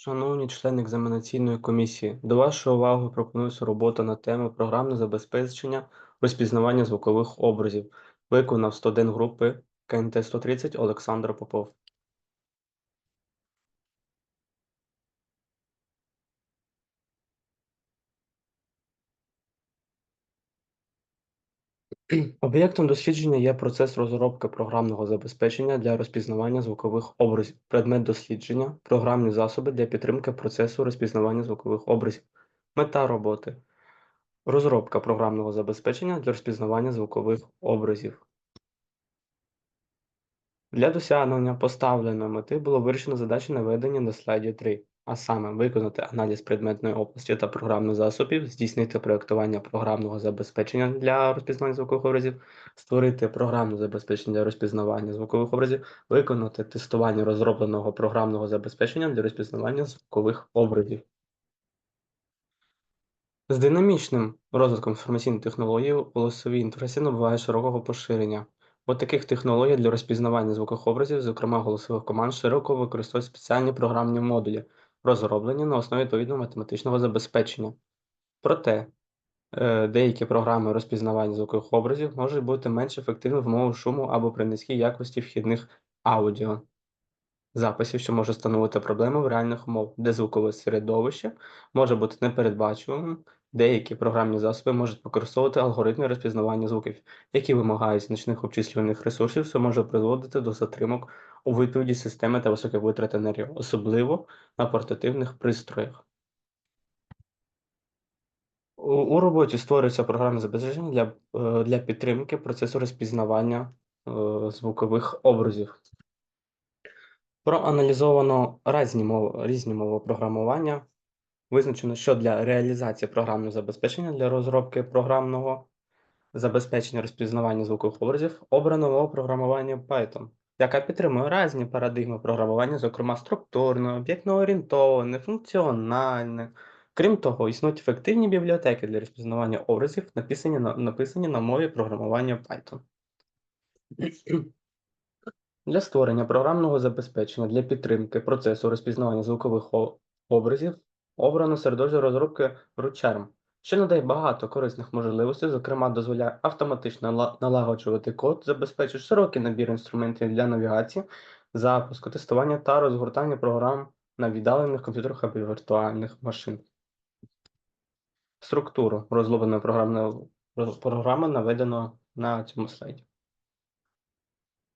Шановні члени екзаменаційної комісії, до вашої уваги пропонується робота на тему програмне забезпечення розпізнавання звукових образів. Виконав студент групи КНТ 130 Олександр Попов. Об'єктом дослідження є процес розробки програмного забезпечення для розпізнавання звукових образів, предмет дослідження, програмні засоби для підтримки процесу розпізнавання звукових образів. Мета роботи. Розробка програмного забезпечення для розпізнавання звукових образів. Для досягнення поставленої мети було вирішено задачі наведені на слайді 3, а саме виконати аналіз предметної області та програмних засобів, здійснити проєктування програмного забезпечення для розпізнавання звукових образів, створити програмне забезпечення для розпізнавання звукових образів, виконати тестування розробленого програмного забезпечення для розпізнавання звукових образів. З динамічним розвитком інформаційних технологій голосові інтерфейси набувають широкого поширення. У таких технологій для розпізнавання звукових образів, зокрема голосових команд, широко використовують спеціальні програмні модулі, розроблені на основі відповідного математичного забезпечення. Проте, е, деякі програми розпізнавання звукових образів можуть бути менш ефективними в умовах шуму або при низькій якості вхідних аудіо записів, що може становити проблему в реальних умовах, де звукове середовище може бути непередбачуваним. Деякі програмні засоби можуть використовувати алгоритми розпізнавання звуків, які вимагають значних обчислювальних ресурсів, що може призводити до затримок у відповіді системи та високих витрат енергії, особливо на портативних пристроях. У, роботі створюється програмне забезпечення для, е, для підтримки процесу розпізнавання е, звукових образів. Проаналізовано різні мови, різні мови програмування. Визначено, що для реалізації програмного забезпечення для розробки програмного забезпечення розпізнавання звукових образів обрано мову програмування Python, яка підтримує різні парадигми програмування, зокрема структурне, об'єктно-орієнтоване, функціональне. Крім того, існують ефективні бібліотеки для розпізнавання образів, написані на, написані на мові програмування Python. Для створення програмного забезпечення для підтримки процесу розпізнавання звукових образів обрано середовище розробки RootCharm, що надає багато корисних можливостей, зокрема дозволяє автоматично налагоджувати код, забезпечує широкий набір інструментів для навігації, запуску, тестування та розгортання програм на віддалених комп'ютерах або віртуальних машин. Структуру розробленої програмної програми наведено на цьому слайді.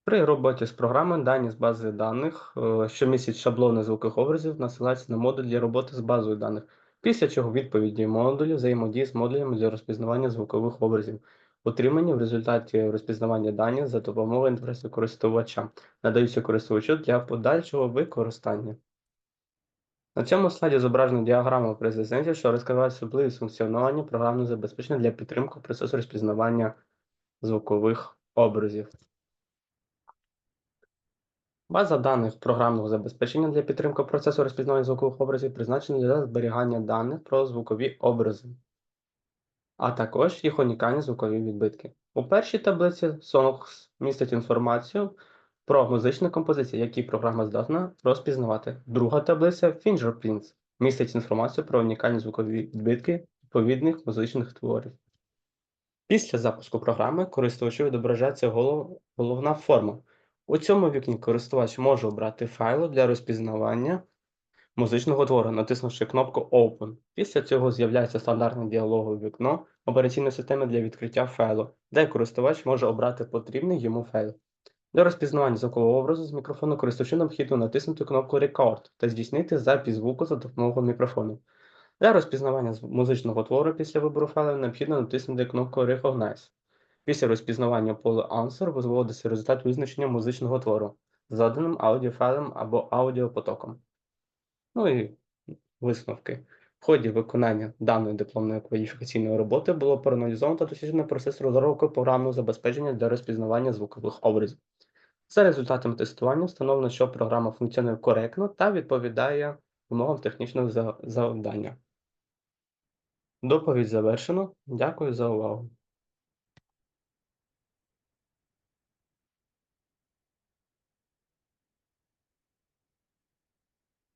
При роботі з програмою дані з бази даних, е, що містять шаблони звукових образів, насилаються на модуль для роботи з базою даних, після чого відповіді модулів взаємодії з модулями для розпізнавання звукових образів, отримані в результаті розпізнавання даних за допомогою інтерфейсу користувача, надаються користувачу для подальшого використання. На цьому слайді зображена діаграма президентів, що розкриває особливість функціонування програмного забезпечення для підтримки процесу розпізнавання звукових образів. База даних програмного забезпечення для підтримки процесу розпізнавання звукових образів призначена для зберігання даних про звукові образи, а також їх унікальні звукові відбитки. У першій таблиці Songs містить інформацію про музичні композиції, які програма здатна розпізнавати. Друга таблиця Fingerprints містить інформацію про унікальні звукові відбитки відповідних музичних творів. Після запуску програми користувачу відображається голов- головна форма. У цьому вікні користувач може обрати файл для розпізнавання музичного твору, натиснувши кнопку Open. Після цього з'являється стандартне діалогове вікно операційної системи для відкриття файлу, де користувач може обрати потрібний йому файл. Для розпізнавання звукового образу з мікрофону користувачу необхідно натиснути кнопку Record та здійснити запис звуку за допомогою мікрофону. Для розпізнавання музичного твору після вибору файлу необхідно натиснути кнопку Recognize. Після розпізнавання поля Answer визводиться результат визначення музичного твору заданим аудіофайлом або аудіопотоком. Ну і висновки. В ході виконання даної дипломної кваліфікаційної роботи було проаналізовано та досліджено процес розробки програмного забезпечення для розпізнавання звукових образів. За результатами тестування встановлено, що програма функціонує коректно та відповідає вимогам технічного завдання. Доповідь завершено. Дякую за увагу.